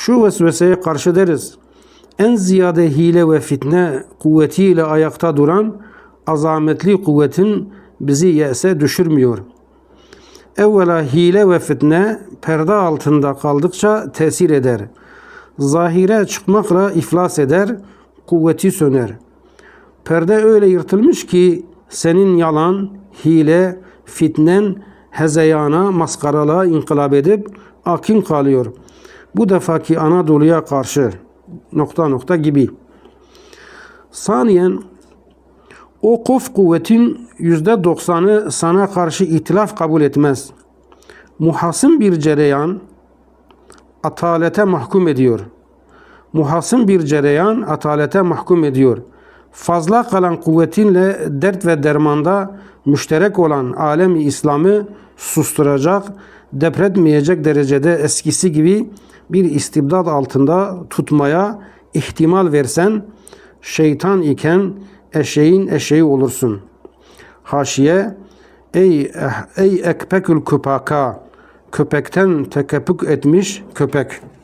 Şu vesveseye karşı deriz. En ziyade hile ve fitne kuvvetiyle ayakta duran azametli kuvvetin bizi yese düşürmüyor. Evvela hile ve fitne perde altında kaldıkça tesir eder. Zahire çıkmakla iflas eder, kuvveti söner. Perde öyle yırtılmış ki senin yalan, hile, fitnen hezeyana, maskaralığa inkılap edip akin kalıyor. Bu defaki Anadolu'ya karşı nokta nokta gibi. Saniyen o kof kuvvetin yüzde doksanı sana karşı itilaf kabul etmez. Muhasım bir cereyan atalete mahkum ediyor. Muhasım bir cereyan atalete mahkum ediyor. Fazla kalan kuvvetinle dert ve dermanda müşterek olan alemi İslam'ı susturacak, depretmeyecek derecede eskisi gibi bir istibdat altında tutmaya ihtimal versen, şeytan iken eşeğin eşeği olursun. Haşiye, ey, ey ekpekül küpaka, köpekten tekepük etmiş köpek.''